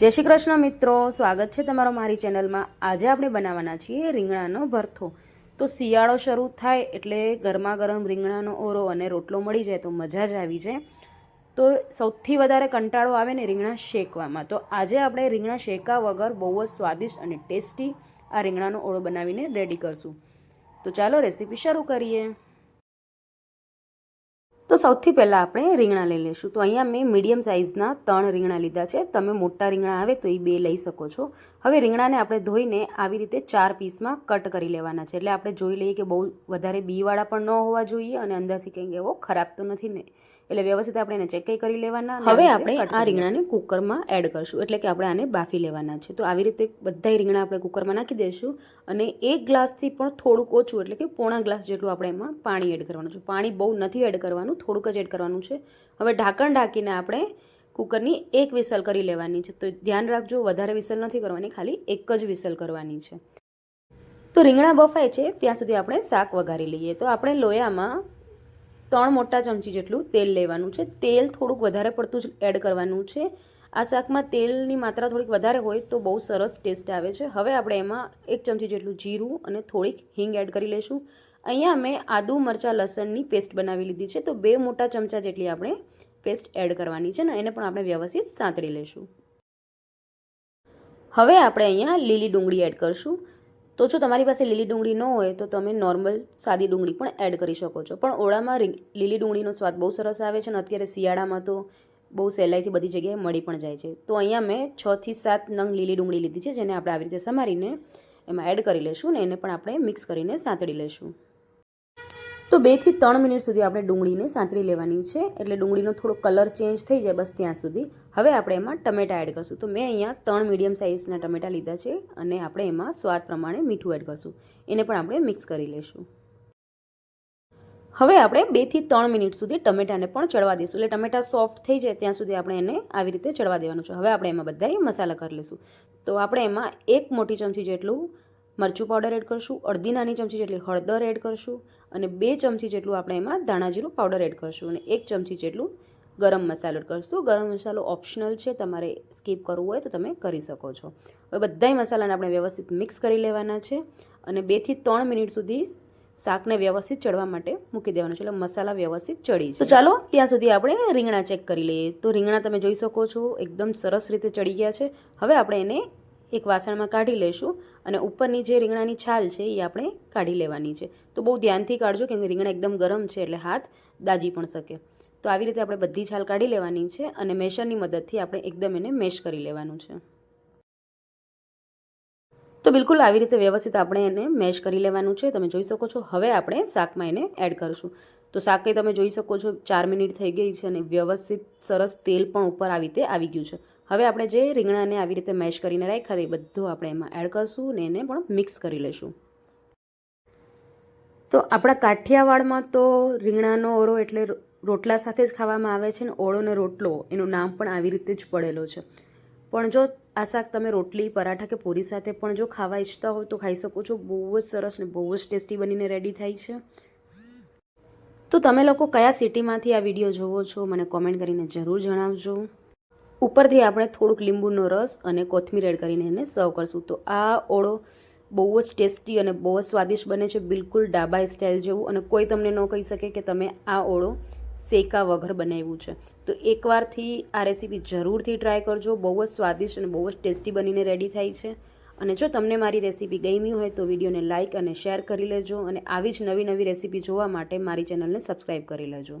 જય શ્રી કૃષ્ણ મિત્રો, સ્વાગત છે તમારો મારી ચેનલમાં. આજે આપણે બનાવવાના છીએ રીંગણાનો ભરથો. તો શિયાળો શરૂ થાય એટલે ગરમા ગરમ રીંગણાનો ઓરો અને રોટલો મળી જાય તો મજા જ આવી જાય. તો સૌથી વધારે કંટાળો આવે ને રીંગણા શેકવામાં. તો આજે આપણે રીંગણા શેકા વગર બહુ જ સ્વાદિષ્ટ અને ટેસ્ટી આ રીંગણાનો ઓળો બનાવીને રેડી કરશું. તો ચાલો રેસીપી શરૂ કરીએ. તો સૌથી પહેલાં આપણે રીંગણા લઈ લઈશું. તો અહીંયા મેં મીડિયમ સાઇઝના ત્રણ રીંગણા લીધા છે. તમે મોટા રીંગણા આવે તો એ બે લઈ શકો છો. હવે રીંગણાને આપણે ધોઈને આવી રીતે ચાર પીસમાં કટ કરી લેવાના છે. એટલે આપણે જોઈ લઈએ કે બહુ વધારે બીવાળા પણ ન હોવા જોઈએ અને અંદરથી કંઈક એવો ખરાબ તો નથી ને. એટલે વ્યવસ્થિત આપણે એને ચેક કરી લેવાના હવે આપણે આ રીંગણાને કુકરમાં એડ કરશું. એટલે કે આપણે આને બાફી લેવાના છે. તો આવી રીતે બધા રીંગણા આપણે કુકરમાં નાખી દઈશું અને એક ગ્લાસથી પણ થોડુંક ઓછું એટલે કે પોણા ગ્લાસ જેટલું આપણે એમાં પાણી એડ કરવાનું છે. પાણી બહુ નથી એડ કરવાનું થોડુંક જ એડ કરવાનું છે. હવે ઢાંકણ ઢાંકીને આપણે કુકરની એક વિસલ કરી લેવાની છે. તો ધ્યાન રાખજો, વધારે વિસલ નથી કરવાની, ખાલી એક જ વિસલ કરવાની છે. તો રીંગણા બફાય છે, ત્યાં સુધી આપણે શાક વઘારી લઈએ. તો આપણે લોયામાં ત્રણ મોટા ચમચી જેટલું તેલ લેવાનું છે. તેલ થોડુંક વધારે પડતું જ એડ કરવાનું છે. આ શાકમાં તેલની માત્રા થોડીક વધારે હોય તો બહુ સરસ ટેસ્ટ આવે છે. હવે આપણે એમાં એક ચમચી જેટલું જીરું અને થોડીક હિંગ એડ કરી લઈશું. અહીંયા મેં આદુ, મરચાં, લસણની પેસ્ટ બનાવી લીધી છે. તો બે મોટા ચમચા જેટલી આપણે પેસ્ટ એડ કરવાની છે ને એને પણ આપણે વ્યવસ્થિત સાંતળી લઈશું. હવે આપણે અહીંયા લીલી ડુંગળી એડ કરશું. તો જો તમારી પાસે લીલી ડુંગળી ન હોય તો તમે નોર્મલ સાદી ડુંગળી પણ એડ કરી શકો છો. પણ ઓળામાં લીલી ડુંગળીનો સ્વાદ બહુ સરસ આવે છે અને અત્યારે શિયાળામાં તો બહુ સહેલાઈથી બધી જગ્યાએ મળી પણ જાય છે. તો અહીંયા મેં છથી સાત નંગ લીલી ડુંગળી લીધી છે જેને આપણે આવી રીતે સમારીને એમાં એડ કરી લઈશું ને એને પણ આપણે મિક્સ કરીને સાંતળી લઈશું. તો બેથી ત્રણ મિનિટ સુધી આપણે ડુંગળીને સાંતળી લેવાની છે. એટલે ડુંગળીનો થોડો કલર ચેન્જ થઈ જાય બસ ત્યાં સુધી. હવે આપણે એમાં ટમેટા એડ કરશું. તો મેં અહીંયા ત્રણ મીડિયમ સાઇઝના ટમેટા લીધા છે અને આપણે એમાં સ્વાદ પ્રમાણે મીઠું એડ કરશું. એને પણ આપણે મિક્સ કરી લઈશું હવે આપણે બેથી ત્રણ મિનિટ સુધી ટમેટાને પણ ચડવા દઈશું. એટલે ટમેટા સોફ્ટ થઈ જાય ત્યાં સુધી આપણે એને આવી રીતે ચડવા દેવાનું છે. હવે આપણે એમાં બધા મસાલા કરી લઈશું તો આપણે એમાં એક મોટી ચમચી જેટલું મરચું પાવડર એડ કરશું, અડધી નાની ચમચી જેટલી હળદર એડ કરશું અને બે ચમચી જેટલું આપણે એમાં ધાણા જીરું પાવડર એડ કરશું અને એક ચમચી જેટલું ગરમ મસાલો એડ કરશું. ગરમ મસાલો ઓપ્શનલ છે, તમારે સ્કીપ કરવું હોય તો તમે કરી શકો છો. હવે બધાય મસાલાને આપણે વ્યવસ્થિત મિક્સ કરી લેવાના છે અને બેથી ત્રણ મિનિટ સુધી શાકને વ્યવસ્થિત ચડવા માટે મૂકી દેવાનું છે, એટલે મસાલા વ્યવસ્થિત ચડી તો ચાલો, ત્યાં સુધી આપણે રીંગણા ચેક કરી લઈએ. તો રીંગણા તમે જોઈ શકો છો, એકદમ સરસ રીતે ચડી ગયા છે. હવે આપણે એને એક વાસણમાં કાઢી લઈશું અને ઉપરની જે રીંગણાની છાલ છે એ આપણે કાઢી લેવાની છે. તો બહુ ધ્યાનથી કાઢજો કેમ કે રીંગણા એકદમ ગરમ છે એટલે હાથ દાજી પણ શકે. તો આવી રીતે આપણે બધી છાલ કાઢી લેવાની છે અને મેશરની મદદથી આપણે એકદમ એને મેશ કરી લેવાનું છે. તો બિલકુલ આવી રીતે વ્યવસ્થિત આપણે એને મેશ કરી લેવાનું છે. તમે જોઈ શકો છો હવે આપણે શાકમાં એને એડ કરીશું. તો શાકે તમે જોઈ શકો છો ચાર મિનિટ થઈ ગઈ છે અને વ્યવસ્થિત સરસ તેલ પણ ઉપર આવી રીતે આવી ગયું છે. હવે આપણે જે રીંગણાને આવી રીતે મેશ કરીને રાખ્યા એ બધું આપણે એમાં એડ કરશું ને એને પણ મિક્સ કરી લઈશું તો આપણા કાઠિયાવાડમાં તો રીંગણાનો ઓરો એટલે રોટલા સાથે જ ખાવામાં આવે છે ને ઓળો ને રોટલો એનું નામ પણ આવી રીતે જ પડેલો છે. પણ જો આ શાક તમે રોટલી, પરાઠા કે પૂરી સાથે પણ જો ખાવા ઈચ્છતા હો તો ખાઈ શકો છો. બહુ જ સરસ ને બહુ જ ટેસ્ટી બનીને રેડી થાય છે. તો તમે લોકો કયા સિટીમાંથી આ વીડિયો જોવો છો? મને કોમેન્ટ કરીને જરૂર જણાવજો. ઉપરથી આપણે થોડુંક લીંબુનો રસ અને કોથમીર એડ કરીને એને સર્વ કરશું. તો આ ઓળો બહુ જ ટેસ્ટી અને બહુ જ સ્વાદિષ્ટ બને છે, બિલકુલ ડાબા સ્ટાઇલ જેવું. અને કોઈ તમને ન કહી શકે કે તમે આ ઓળો શેકા વગર બનાવ્યું છે. તો એકવારથી આ રેસીપી જરૂરથી ટ્રાય કરજો. બહુ જ સ્વાદિષ્ટ અને બહુ જ ટેસ્ટી બનીને રેડી થાય છે. અને જો તમને મારી રેસીપી ગમી હોય તો વિડીયોને લાઇક અને શેર કરી લેજો. અને આવી જ નવી નવી રેસીપી જોવા માટે મારી ચેનલને સબસ્ક્રાઈબ કરી લેજો.